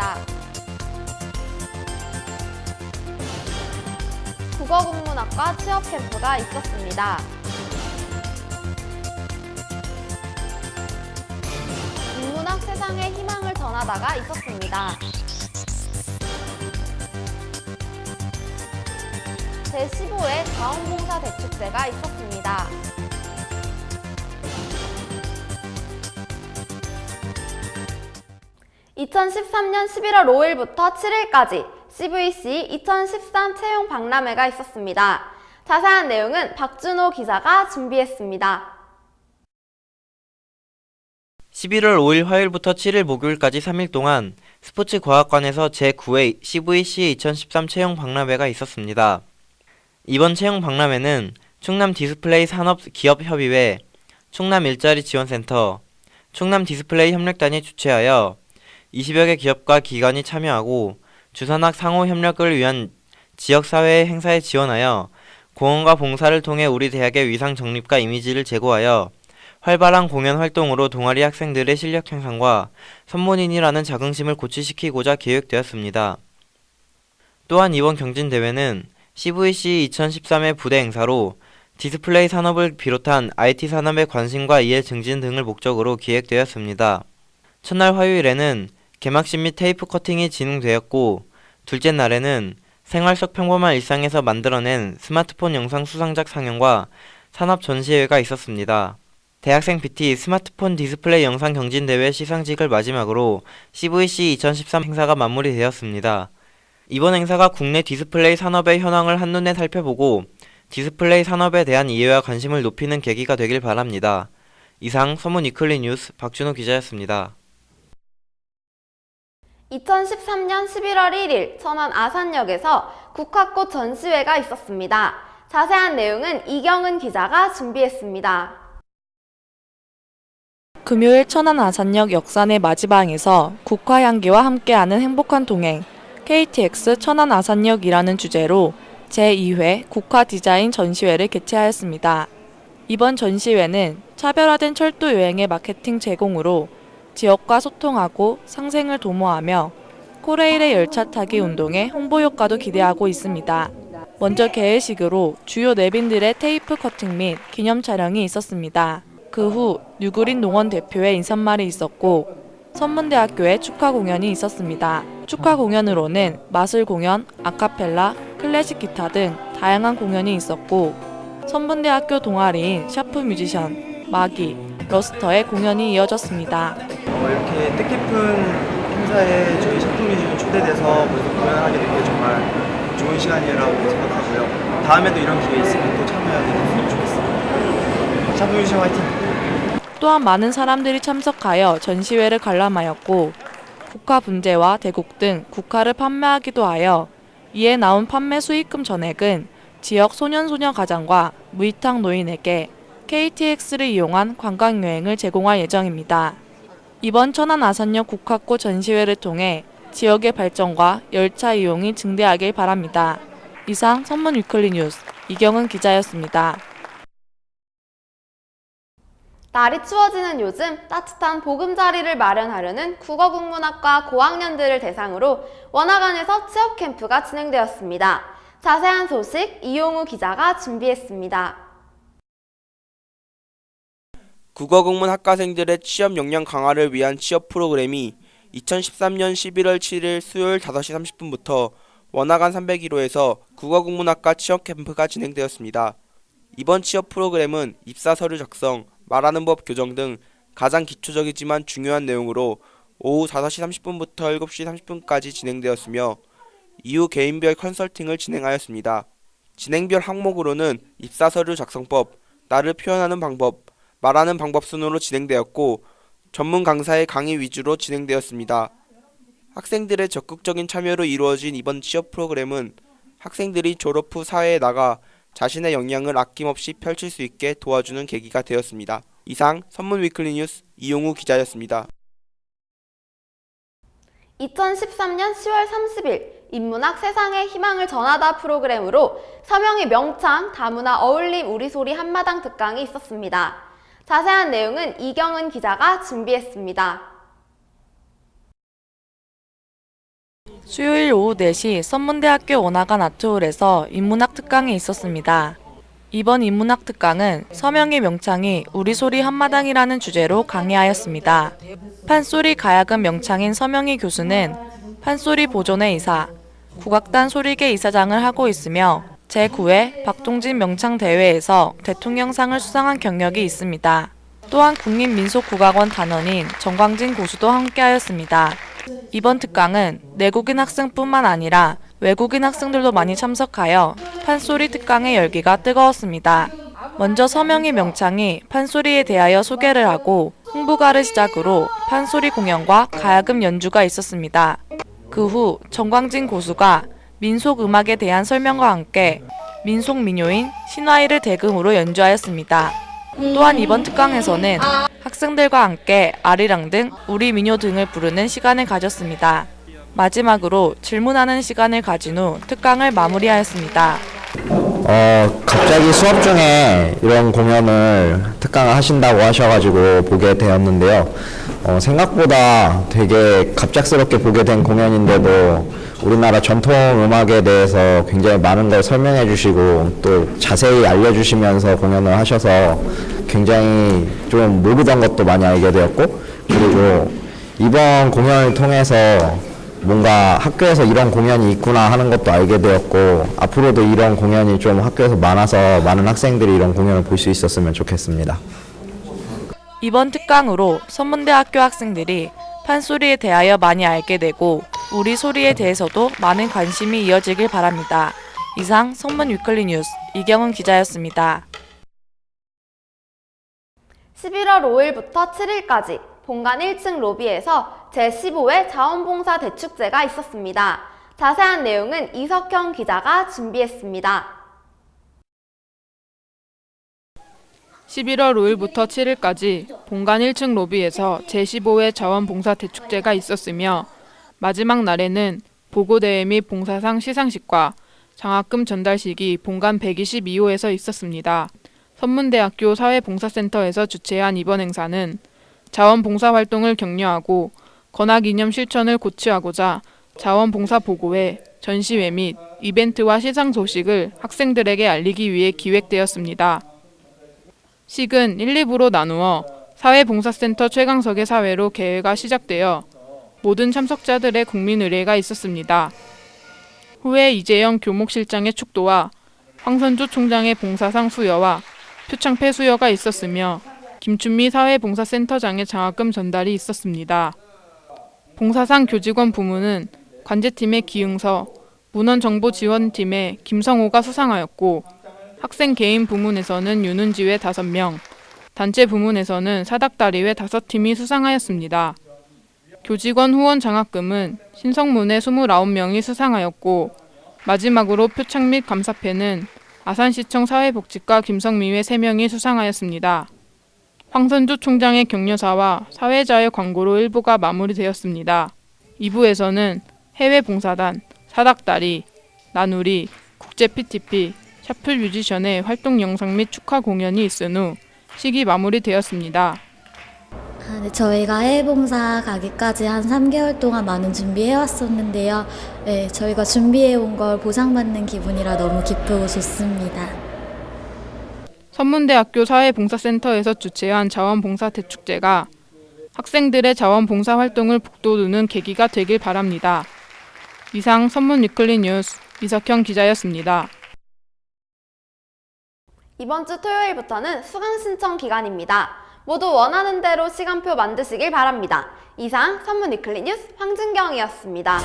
있었습니다. 국어국문학과 취업 캠프가 있었습니다. 인문학 세상의 희망을 전하다가 있었습니다. 제15회 자원봉사 대축제가 있었습니다. (2013년 11월 5일부터 7일까지) CVC 2013 채용 박람회가 있었습니다. 자세한 내용은 박준호 기자가 준비했습니다. 11월 5일 화요일부터 7일 목요일까지 3일 동안 스포츠과학관에서 제9회 CVC 2013 채용 박람회가 있었습니다. 이번 채용 박람회는 충남 디스플레이 산업 기업 협의회, 충남 일자리 지원센터, 충남 디스플레이 협력단이 주최하여 20여 개 기업과 기관이 참여하고 주산학 상호 협력을 위한 지역사회 행사에 지원하여 공헌과 봉사를 통해 우리 대학의 위상 정립과 이미지를 제고하여 활발한 공연 활동으로 동아리 학생들의 실력 향상과 선문인이라는 자긍심을 고취시키고자 기획되었습니다. 또한 이번 경진대회는 CVC 2013의 부대 행사로 디스플레이 산업을 비롯한 IT 산업의 관심과 이해 증진 등을 목적으로 기획되었습니다. 첫날 화요일에는 개막식 및 테이프 커팅이 진행되었고 둘째 날에는 생활 속 평범한 일상에서 만들어낸 스마트폰 영상 수상작 상영과 산업 전시회가 있었습니다. 대학생 BT 스마트폰 디스플레이 영상 경진대회 시상식을 마지막으로 CVC 2013 행사가 마무리되었습니다. 이번 행사가 국내 디스플레이 산업의 현황을 한눈에 살펴보고 디스플레이 산업에 대한 이해와 관심을 높이는 계기가 되길 바랍니다. 이상 서문 위클리 뉴스 박준호 기자였습니다. 2013년 11월 1일 천안 아산역에서 국화꽃 전시회가 있었습니다. 자세한 내용은 이경은 기자가 준비했습니다. 금요일 천안 아산역 역산의 마지방에서 국화향기와 함께하는 행복한 동행 KTX 천안 아산역이라는 주제로 제2회 국화 디자인 전시회를 개최하였습니다. 이번 전시회는 차별화된 철도 여행의 마케팅 제공으로 지역과 소통하고 상생을 도모하며 코레일의 열차 타기 운동의 홍보 효과도 기대하고 있습니다. 먼저 개회식으로 주요 내빈들의 테이프 커팅 및 기념 촬영이 있었습니다. 그후 유구린 농원 대표의 인사말이 있었고 선문대학교의 축하 공연이 있었습니다. 축하 공연으로는 마술 공연, 아카펠라, 클래식 기타 등 다양한 공연이 있었고 선문대학교 동아리인 샤프 뮤지션, 마기, 러스터의 공연이 이어졌습니다. 어, 이렇게 뜻깊은 행사에 저희 샤프뮤지엄 초대돼서 공연하게 된 게 정말 좋은 시간이라고 생각하고요. 다음에도 이런 기회 있으면 또 참여하게 됐으면 좋겠습니다. 샤프뮤지엄 화이팅! 또한 많은 사람들이 참석하여 전시회를 관람하였고 국화 분재와 대국 등 국화를 판매하기도 하여 이에 나온 판매 수익금 전액은 지역 소년소녀 가장과 무이탁 노인에게 KTX를 이용한 관광여행을 제공할 예정입니다. 이번 천안 아산역 국화꽃 전시회를 통해 지역의 발전과 열차 이용이 증대하길 바랍니다. 이상 선문 위클리 뉴스 이경은 기자였습니다. 날이 추워지는 요즘 따뜻한 보금자리를 마련하려는 국어국문학과 고학년들을 대상으로 원화관에서 취업 캠프가 진행되었습니다. 자세한 소식 이용우 기자가 준비했습니다. 국어국문 학과생들의 취업 역량 강화를 위한 취업 프로그램이 2013년 11월 7일 수요일 5시 30분부터 원화관 301호에서 국어국문학과 취업 캠프가 진행되었습니다. 이번 취업 프로그램은 입사 서류 작성, 말하는 법 교정 등 가장 기초적이지만 중요한 내용으로 오후 5시 30분부터 7시 30분까지 진행되었으며 이후 개인별 컨설팅을 진행하였습니다. 진행별 항목으로는 입사 서류 작성법, 나를 표현하는 방법, 말하는 방법 순으로 진행되었고 전문 강사의 강의 위주로 진행되었습니다. 학생들의 적극적인 참여로 이루어진 이번 취업 프로그램은 학생들이 졸업 후 사회에 나가 자신의 역량을 아낌없이 펼칠 수 있게 도와주는 계기가 되었습니다. 이상 선문 위클리 뉴스 이용우 기자였습니다. 2013년 10월 30일 인문학 세상의 희망을 전하다 프로그램으로 서명희 명창 다문화 어울림 우리 소리 한마당 특강이 있었습니다. 자세한 내용은 이경은 기자가 준비했습니다. 수요일 오후 4시 선문대학교 원화관 아트홀에서 인문학 특강이 있었습니다. 이번 인문학 특강은 서명의 명창이 우리 소리 한마당이라는 주제로 강의하였습니다. 판소리 가야금 명창인 서명희 교수는 판소리 보존의 이사, 국악단 소리계 이사장을 하고 있으며 제9회 박동진 명창 대회에서 대통령상을 수상한 경력이 있습니다. 또한 국립민속국악원 단원인 정광진 고수도 함께하였습니다. 이번 특강은 내국인 학생뿐만 아니라 외국인 학생들도 많이 참석하여 판소리 특강의 열기가 뜨거웠습니다. 먼저 서명희 명창이 판소리에 대하여 소개를 하고 홍보가를 시작으로 판소리 공연과 가야금 연주가 있었습니다. 그 후 정광진 고수가 민속 음악에 대한 설명과 함께 민속 민요인 신화이를 대금으로 연주하였습니다. 또한 이번 특강에서는 학생들과 함께 아리랑 등 우리 민요 등을 부르는 시간을 가졌습니다. 마지막으로 질문하는 시간을 가진 후 특강을 마무리하였습니다. 어, 갑자기 수업 중에 이런 공연을 특강을 하신다고 하셔가지고 보게 되었는데요. 어, 생각보다 되게 갑작스럽게 보게 된 공연인데도 우리나라 전통 음악에 대해서 굉장히 많은 걸 설명해 주시고 또 자세히 알려주시면서 공연을 하셔서 굉장히 좀 모르던 것도 많이 알게 되었고 그리고 이번 공연을 통해서 뭔가 학교에서 이런 공연이 있구나 하는 것도 알게 되었고 앞으로도 이런 공연이 좀 학교에서 많아서 많은 학생들이 이런 공연을 볼 수 있었으면 좋겠습니다. 이번 특강으로 선문대학교 학생들이 판소리에 대하여 많이 알게 되고 우리 소리에 대해서도 많은 관심이 이어지길 바랍니다. 이상 선문 위클리 뉴스 이경은 기자였습니다. 11월 5일부터 7일까지 본관 1층 로비에서 제15회 자원봉사 대축제가 있었습니다. 자세한 내용은 이석형 기자가 준비했습니다. 11월 5일부터 7일까지 본관 1층 로비에서 제15회 자원봉사 대축제가 있었으며 마지막 날에는 보고대회 및 봉사상 시상식과 장학금 전달식이 본관 122호에서 있었습니다. 선문대학교 사회봉사센터에서 주최한 이번 행사는 자원봉사 활동을 격려하고 건학 이념 실천을 고취하고자 자원봉사 보고회, 전시회 및 이벤트와 시상 소식을 학생들에게 알리기 위해 기획되었습니다. 식은 1, 2부로 나누어 사회봉사센터 최강석의 사회로 개회가 시작되어 모든 참석자들의 국민 의례가 있었습니다. 후에 이재영 교목실장의 축도와 황선주 총장의 봉사상 수여와 표창패 수여가 있었으며 김춘미 사회봉사센터장의 장학금 전달이 있었습니다. 봉사상 교직원 부문은 관제팀의 기흥서, 문헌정보지원팀의 김성호가 수상하였고 학생 개인 부문에서는 윤은지회 5명, 단체 부문에서는 사닥다리회 5팀이 수상하였습니다. 교직원 후원 장학금은 신성문의 29명이 수상하였고 마지막으로 표창 및 감사패는 아산시청 사회복지과 김성미회 3명이 수상하였습니다. 황선주 총장의 격려사와 사회자의 광고로 1부가 마무리되었습니다. 2부에서는 해외 봉사단, 사닥다리, 나누리, 국제 PTP, 샤플 뮤지션의 활동 영상 및 축하 공연이 있은 후 시기 마무리되었습니다. 아, 네, 저희가 해외봉사 가기까지 한 3개월 동안 많은 준비해 왔었는데요. 네, 저희가 준비해 온 걸 보상받는 기분이라 너무 기쁘고 좋습니다. 선문대학교 사회봉사센터에서 주최한 자원봉사 대축제가 학생들의 자원봉사 활동을 북돋우는 계기가 되길 바랍니다. 이상 선문 위클리 뉴스 이석형 기자였습니다. 이번 주 토요일부터는 수강 신청 기간입니다. 모두 원하는 대로 시간표 만드시길 바랍니다. 이상 선문 위클리 뉴스 황진경이었습니다.